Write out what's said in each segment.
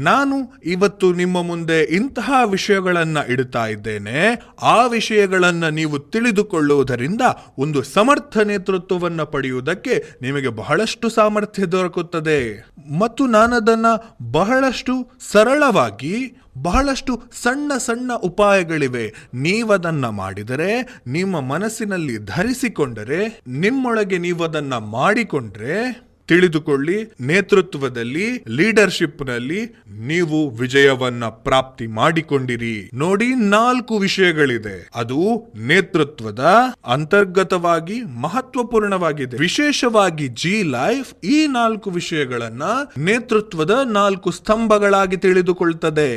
ನಾನು ಇವತ್ತು ನಿಮ್ಮ ಮುಂದೆ ಇಂತಹ ವಿಷಯಗಳನ್ನು ಇಡುತ್ತಾ ಇದ್ದೇನೆ. ಆ ವಿಷಯಗಳನ್ನು ನೀವು ತಿಳಿದುಕೊಳ್ಳುವುದರಿಂದ ಒಂದು ಸಮರ್ಥ ನೇತೃತ್ವವನ್ನು ಪಡೆಯುವುದಕ್ಕೆ ನಿಮಗೆ ಬಹಳಷ್ಟು ಸಾಮರ್ಥ್ಯ ದೊರಕುತ್ತದೆ. ಮತ್ತು ನಾನದನ್ನು ಬಹಳಷ್ಟು ಸರಳವಾಗಿ, ಬಹಳಷ್ಟು ಸಣ್ಣ ಸಣ್ಣ ಉಪಾಯಗಳಿವೆ. ನೀವದನ್ನು ಮಾಡಿದರೆ, ನಿಮ್ಮ ಮನಸ್ಸಿನಲ್ಲಿ ಧರಿಸಿಕೊಂಡರೆ, ನಿಮ್ಮೊಳಗೆ ನೀವದನ್ನು ಮಾಡಿಕೊಂಡ್ರೆ ತಿಳಿದುಕೊಳ್ಳಿ, ನೇತೃತ್ವದಲ್ಲಿ, ಲೀಡರ್ಶಿಪ್ನಲ್ಲಿ ನೀವು ವಿಜಯವನ್ನ ಪ್ರಾಪ್ತಿ ಮಾಡಿಕೊಂಡಿರಿ. ನೋಡಿ, ನಾಲ್ಕು ವಿಷಯಗಳಿದೆ. ಅದು ನೇತೃತ್ವದ ಅಂತರ್ಗತವಾಗಿ ಮಹತ್ವಪೂರ್ಣವಾಗಿದೆ. ವಿಶೇಷವಾಗಿ ಜಿ ಲೈಫ್ ಈ ನಾಲ್ಕು ವಿಷಯಗಳನ್ನ ನೇತೃತ್ವದ ನಾಲ್ಕು ಸ್ತಂಭಗಳಾಗಿ ತಿಳಿದುಕೊಳ್ತದೆ.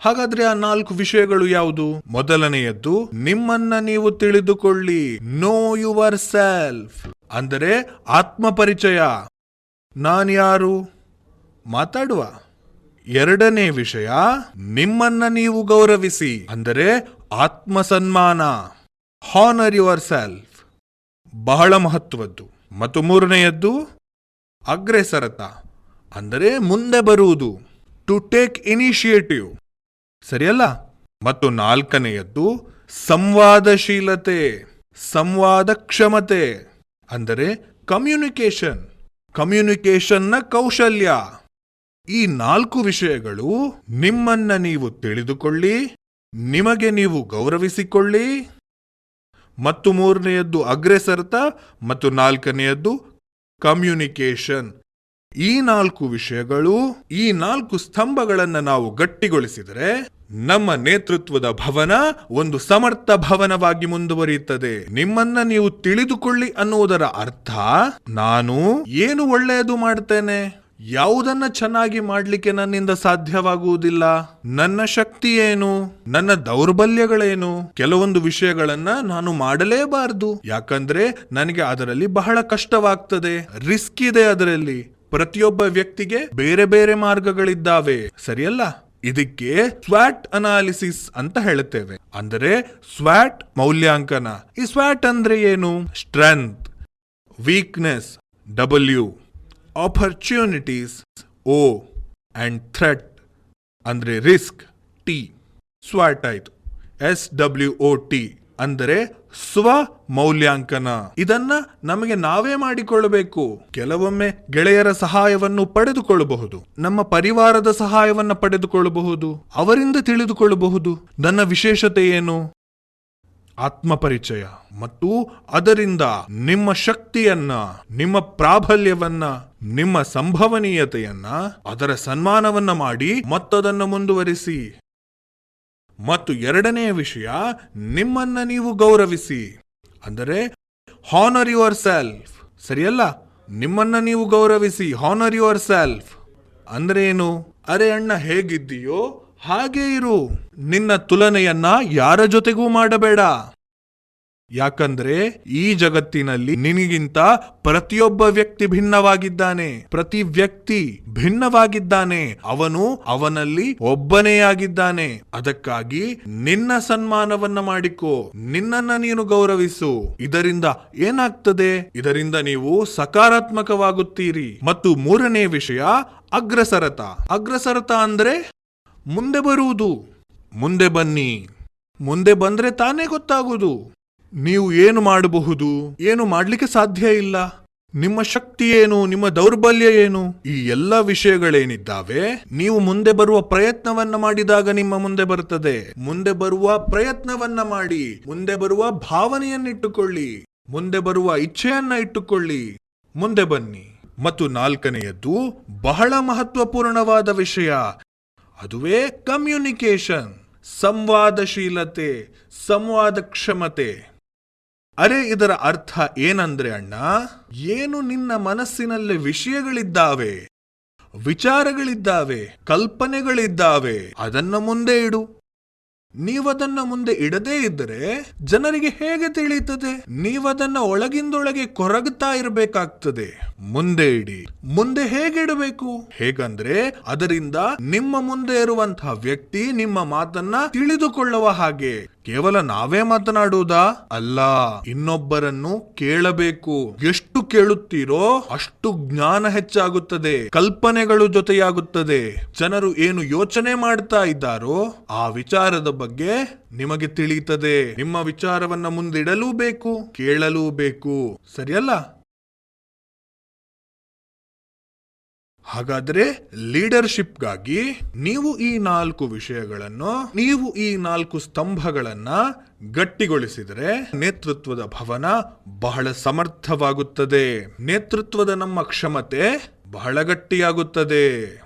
ಹಾಗಾದ್ರೆ ಆ ನಾಲ್ಕು ವಿಷಯಗಳು ಯಾವುದು? ಮೊದಲನೆಯದ್ದು, ನಿಮ್ಮನ್ನ ನೀವು ತಿಳಿದುಕೊಳ್ಳಿ. ನೋ ಯುವರ್ ಸೆಲ್ಫ್ ಅಂದರೆ ಆತ್ಮಪರಿಚಯ. ನಾನ್ಯಾರು? ಮಾತಾಡುವ. ಎರಡನೇ ವಿಷಯ, ನಿಮ್ಮನ್ನ ನೀವು ಗೌರವಿಸಿ. ಅಂದರೆ ಆತ್ಮಸನ್ಮಾನ. ಹಾನರ್ ಯುವರ್ ಸೆಲ್ಫ್ ಬಹಳ ಮಹತ್ವದ್ದು. ಮತ್ತು ಮೂರನೆಯದ್ದು, ಅಗ್ರೆಸರತ. ಅಂದರೆ ಮುಂದೆ ಬರುವುದು. ಟು ಟೇಕ್ ಇನಿಷಿಯೇಟಿವ್ ಸರಿಯಲ್ಲ? ಮತ್ತು ನಾಲ್ಕನೆಯದ್ದು, ಸಂವಾದಶೀಲತೆ. ಸಂವಾದ ಕ್ಷಮತೆ ಅಂದರೆ ಕಮ್ಯುನಿಕೇಶನ್ ಕಮ್ಯುನಿಕೇಶನ್ನ ಕೌಶಲ್ಯ. ಈ ನಾಲ್ಕು ವಿಷಯಗಳು ನಿಮ್ಮನ್ನ ನೀವು ತಿಳಿದುಕೊಳ್ಳಿ, ನಿಮಗೆ ನೀವು ಗೌರವಿಸಿಕೊಳ್ಳಿ. ಮತ್ತು ಮೂರನೆಯದ್ದು ಅಗ್ರೆಸರ್ತ ಮತ್ತು ನಾಲ್ಕನೆಯದ್ದು ಕಮ್ಯುನಿಕೇಶನ್ ಈ ನಾಲ್ಕು ವಿಷಯಗಳು, ಈ ನಾಲ್ಕು ಸ್ತಂಭಗಳನ್ನು ನಾವು ಗಟ್ಟಿಗೊಳಿಸಿದರೆ ನಮ್ಮ ನೇತೃತ್ವದ ಭವನ ಒಂದು ಸಮರ್ಥ ಭವನವಾಗಿ ಮುಂದುವರಿಯುತ್ತದೆ. ನಿಮ್ಮನ್ನ ನೀವು ತಿಳಿದುಕೊಳ್ಳಿ ಅನ್ನುವುದರ ಅರ್ಥ ನಾನು ಏನು ಒಳ್ಳೆಯದು ಮಾಡ್ತೇನೆ? ಯಾವುದನ್ನ ಚೆನ್ನಾಗಿ ಮಾಡ್ಲಿಕ್ಕೆ ನನ್ನಿಂದ ಸಾಧ್ಯವಾಗುವುದಿಲ್ಲ? ನನ್ನ ಶಕ್ತಿ ಏನು? ನನ್ನ ದೌರ್ಬಲ್ಯಗಳೇನು? ಕೆಲವೊಂದು ವಿಷಯಗಳನ್ನ ನಾನು ಮಾಡಲೇಬಾರದು. ಯಾಕಂದ್ರೆ ನನಗೆ ಅದರಲ್ಲಿ ಬಹಳ ಕಷ್ಟವಾಗ್ತದೆ. ರಿಸ್ಕ್ ಇದೆ ಅದರಲ್ಲಿ. ಪ್ರತಿಯೊಬ್ಬ ವ್ಯಕ್ತಿಗೆ ಬೇರೆ ಬೇರೆ ಮಾರ್ಗಗಳಿದ್ದಾವೆ. ಸರಿಯಲ್ಲ? ಇದಕ್ಕೆ ಸ್ವಾಟ್ ಅನಾಲಿಸಿಸ್ ಅಂತ ಹೇಳುತ್ತೇವೆ. ಅಂದರೆ ಸ್ವಾಟ್ ಮೌಲ್ಯಾಂಕನ. ಈ ಸ್ವಾಟ್ ಅಂದ್ರೆ ಏನು? Strength, weakness, W, opportunities, O, and threat, ಅಂದ್ರೆ ರಿಸ್ಕ್, ಟಿ. ಸ್ವಾಟ್ ಆಯಿತು. S W O T. ಅಂದರೆ ಸ್ವ ಮೌಲ್ಯಾಂಕನ ಇದನ್ನ ನಮಗೆ ನಾವೇ ಮಾಡಿಕೊಳ್ಳಬೇಕು. ಕೆಲವೊಮ್ಮೆ ಗೆಳೆಯರ ಸಹಾಯವನ್ನು ಪಡೆದುಕೊಳ್ಳಬಹುದು. ನಮ್ಮ ಪರಿವಾರದ ಸಹಾಯವನ್ನ ಪಡೆದುಕೊಳ್ಳಬಹುದು. ಅವರಿಂದ ತಿಳಿದುಕೊಳ್ಳಬಹುದು. ನನ್ನ ವಿಶೇಷತೆ ಏನು? ಆತ್ಮಪರಿಚಯ. ಮತ್ತು ಅದರಿಂದ ನಿಮ್ಮ ಶಕ್ತಿಯನ್ನ, ನಿಮ್ಮ ಪ್ರಾಬಲ್ಯವನ್ನ, ನಿಮ್ಮ ಸಂಭವನೀಯತೆಯನ್ನ, ಅದರ ಸನ್ಮಾನವನ್ನ ಮಾಡಿ ಮತ್ತದನ್ನು ಮುಂದುವರಿಸಿ. ಮತ್ತು ಎರಡನೆಯ ವಿಷಯ, ನಿಮ್ಮನ್ನ ನೀವು ಗೌರವಿಸಿ. ಅಂದರೆ ಹಾನರ್ ಯುವರ್ ಸೆಲ್ಫ್ ಸರಿಯಲ್ಲ? ನಿಮ್ಮನ್ನ ನೀವು ಗೌರವಿಸಿ ಹಾನರ್ ಯುವರ್ ಸೆಲ್ಫ್ ಅಂದ್ರೆ ಏನು? ಅರೆ ಅಣ್ಣ, ಹೇಗಿದ್ದೀಯೋ ಹಾಗೇ ಇರು. ನಿನ್ನ ತುಲನೆಯನ್ನ ಯಾರ ಜೊತೆಗೂ ಮಾಡಬೇಡ. ಯಾಕಂದ್ರೆ ಈ ಜಗತ್ತಿನಲ್ಲಿ ನಿನಗಿಂತ ಪ್ರತಿಯೊಬ್ಬ ವ್ಯಕ್ತಿ ಭಿನ್ನವಾಗಿದ್ದಾನೆ. ಪ್ರತಿ ವ್ಯಕ್ತಿ ಭಿನ್ನವಾಗಿದ್ದಾನೆ. ಅವನು ಅವನಲ್ಲಿ ಒಬ್ಬನೇ ಆಗಿದ್ದಾನೆ. ಅದಕ್ಕಾಗಿ ನಿನ್ನ ಸನ್ಮಾನವನ್ನ ಮಾಡಿಕೋ. ನಿನ್ನನ್ನ ನೀನು ಗೌರವಿಸು. ಇದರಿಂದ ಏನಾಗ್ತದೆ? ಇದರಿಂದ ನೀವು ಸಕಾರಾತ್ಮಕವಾಗುತ್ತೀರಿ. ಮತ್ತು ಮೂರನೇ ವಿಷಯ, ಅಗ್ರಸರತ. ಅಗ್ರಸರತ ಅಂದ್ರೆ ಮುಂದೆ ಬರುವುದು. ಮುಂದೆ ಬನ್ನಿ. ಮುಂದೆ ಬಂದ್ರೆ ತಾನೇ ಗೊತ್ತಾಗುವುದು. ನೀವು ಏನು ಮಾಡಬಹುದು? ಏನು ಮಾಡಲಿಕ್ಕೆ ಸಾಧ್ಯ ಇಲ್ಲ? ನಿಮ್ಮ ಶಕ್ತಿ ಏನು? ನಿಮ್ಮ ದೌರ್ಬಲ್ಯ ಏನು? ಈ ಎಲ್ಲ ವಿಷಯಗಳೇನಿದ್ದಾವೆ? ನೀವು ಮುಂದೆ ಬರುವ ಪ್ರಯತ್ನವನ್ನ ಮಾಡಿದಾಗ ನಿಮ್ಮ ಮುಂದೆ ಬರುತ್ತದೆ. ಮುಂದೆ ಬರುವ ಪ್ರಯತ್ನವನ್ನ ಮಾಡಿ. ಮುಂದೆ ಬರುವ ಭಾವನೆಯನ್ನಿಟ್ಟುಕೊಳ್ಳಿ. ಮುಂದೆ ಬರುವ ಇಚ್ಛೆಯನ್ನ ಇಟ್ಟುಕೊಳ್ಳಿ. ಮುಂದೆ ಬನ್ನಿ. ಮತ್ತು ನಾಲ್ಕನೆಯದ್ದು, ಬಹಳ ಮಹತ್ವಪೂರ್ಣವಾದ ವಿಷಯ. ಅದುವೇ ಕಮ್ಯುನಿಕೇಶನ್ ಸಂವಾದಶೀಲತೆ ಸಂವಾದ ಕ್ಷಮತೆ ಅರೆ, ಇದರ ಅರ್ಥ ಏನಂದ್ರೆ ಅಣ್ಣ, ಏನು ನಿನ್ನ ಮನಸ್ಸಿನಲ್ಲಿ ವಿಷಯಗಳಿದ್ದಾವೆ, ವಿಚಾರಗಳಿದ್ದಾವೆ, ಕಲ್ಪನೆಗಳಿದ್ದಾವೆ, ಅದನ್ನ ಮುಂದೆ ಇಡು. ನೀವದನ್ನ ಮುಂದೆ ಇಡದೇ ಇದ್ದರೆ ಜನರಿಗೆ ಹೇಗೆ ತಿಳಿಯುತ್ತದೆ? ನೀವದನ್ನ ಒಳಗಿಂದೊಳಗೆ ಕೊರಗುತ್ತಾ ಇರಬೇಕಾಗ್ತದೆ. ಮುಂದೆ ಇಡಿ. ಮುಂದೆ ಹೇಗೆ ಇಡಬೇಕು ಹೇಗಂದ್ರೆ ಅದರಿಂದ ನಿಮ್ಮ ಮುಂದೆ ಇರುವಂತಹ ವ್ಯಕ್ತಿ ನಿಮ್ಮ ಮಾತನ್ನ ತಿಳಿದುಕೊಳ್ಳುವ ಹಾಗೆ. ಕೇವಲ ನಾವೇ ಮಾತನಾಡುವುದಾ? ಅಲ್ಲ. ಇನ್ನೊಬ್ಬರನ್ನು ಕೇಳಬೇಕು. ಎಷ್ಟು ಕೇಳುತ್ತೀರೋ ಅಷ್ಟು ಜ್ಞಾನ ಹೆಚ್ಚಾಗುತ್ತದೆ. ಕಲ್ಪನೆಗಳು ಜೊತೆಯಾಗುತ್ತದೆ. ಜನರು ಏನು ಯೋಚನೆ ಮಾಡ್ತಾ ಇದ್ದಾರೋ ಆ ವಿಚಾರದ ಬಗ್ಗೆ ನಿಮಗೆ ತಿಳಿಯುತ್ತದೆ. ನಿಮ್ಮ ವಿಚಾರವನ್ನ ಮುಂದಿಡಲೂ ಬೇಕು, ಕೇಳಲೂ ಬೇಕು. ಸರಿಯಲ್ಲ? ಹಾಗಾದ್ರೆ ಲೀಡರ್ಶಿಪ್ಗಾಗಿ ನೀವು ಈ ನಾಲ್ಕು ವಿಷಯಗಳನ್ನು, ನೀವು ಈ ನಾಲ್ಕು ಸ್ತಂಭಗಳನ್ನ ಗಟ್ಟಿಗೊಳಿಸಿದರೆ ನೇತೃತ್ವದ ಭವನ ಬಹಳ ಸಮರ್ಥವಾಗುತ್ತದೆ. ನೇತೃತ್ವದ ನಮ್ಮ ಕ್ಷಮತೆ ಬಹಳ ಗಟ್ಟಿಯಾಗುತ್ತದೆ.